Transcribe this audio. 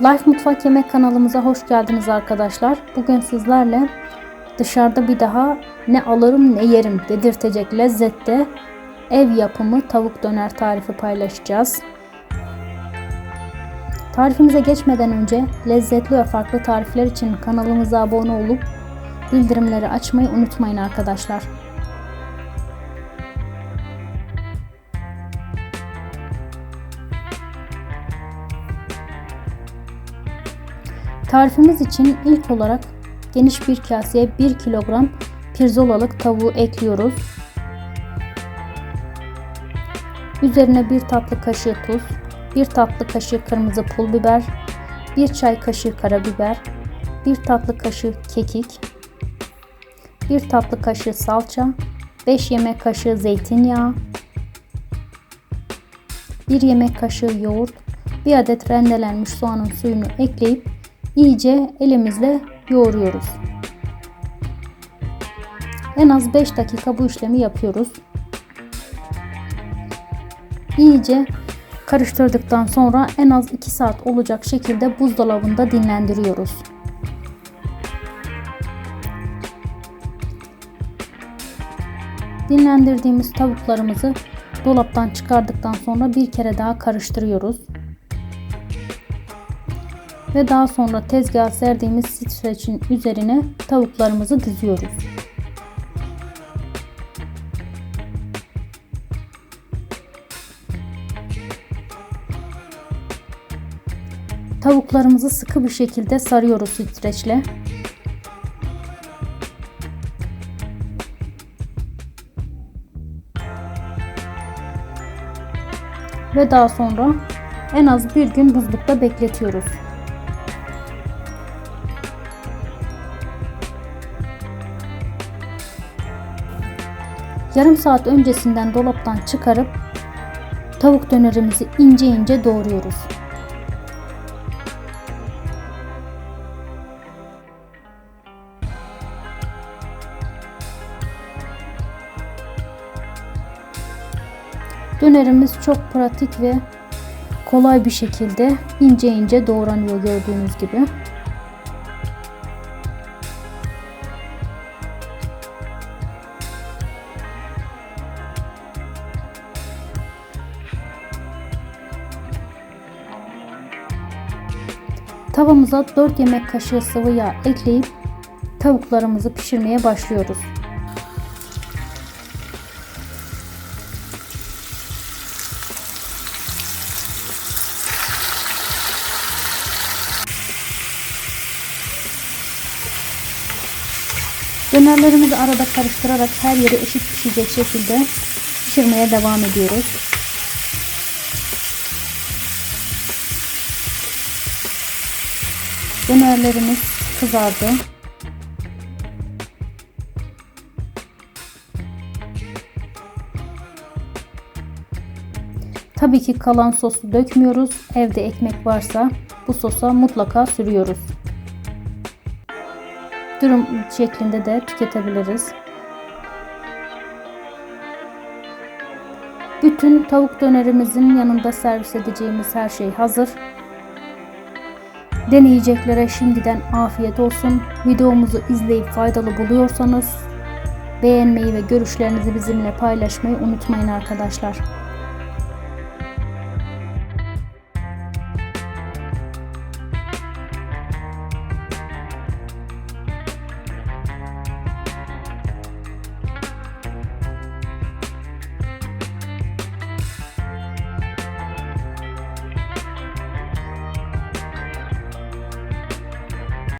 Life Mutfak Yemek kanalımıza hoş geldiniz arkadaşlar. Bugün sizlerle dışarıda bir daha ne alırım ne yerim dedirtecek lezzette ev yapımı tavuk döner tarifi paylaşacağız. Tarifimize geçmeden önce lezzetli ve farklı tarifler için kanalımıza abone olup bildirimleri açmayı unutmayın arkadaşlar. Tarifimiz için ilk olarak geniş bir kaseye 1 kilogram pirzolalık tavuğu ekliyoruz. Üzerine 1 tatlı kaşığı tuz, 1 tatlı kaşığı kırmızı pul biber, 1 çay kaşığı karabiber, 1 tatlı kaşığı kekik, 1 tatlı kaşığı salça, 5 yemek kaşığı zeytinyağı, 1 yemek kaşığı yoğurt, 1 adet rendelenmiş soğanın suyunu ekleyip iyice elimizle yoğuruyoruz. En az 5 dakika bu işlemi yapıyoruz. İyice karıştırdıktan sonra en az 2 saat olacak şekilde buzdolabında dinlendiriyoruz. Dinlendirdiğimiz tavuklarımızı dolaptan çıkardıktan sonra bir kere daha karıştırıyoruz. Ve daha sonra tezgaha serdiğimiz streçin üzerine tavuklarımızı diziyoruz. Tavuklarımızı sıkı bir şekilde sarıyoruz streçle. Ve daha sonra en az bir gün buzlukta bekletiyoruz. Yarım saat öncesinden dolaptan çıkarıp tavuk dönerimizi ince ince doğruyoruz. Dönerimiz çok pratik ve kolay bir şekilde ince ince doğranıyor gördüğünüz gibi. Tavamıza 4 yemek kaşığı sıvı yağ ekleyip tavuklarımızı pişirmeye başlıyoruz. Dönerlerimizi arada karıştırarak her yeri eşit pişecek şekilde pişirmeye devam ediyoruz. Dönerlerimiz kızardı. Tabii ki kalan sosu dökmüyoruz. Evde ekmek varsa bu sosa mutlaka sürüyoruz. Dürüm şeklinde de tüketebiliriz. Bütün tavuk dönerimizin yanında servis edeceğimiz her şey hazır. Deneyeceklere şimdiden afiyet olsun. Videomuzu izleyip faydalı buluyorsanız beğenmeyi ve görüşlerinizi bizimle paylaşmayı unutmayın arkadaşlar.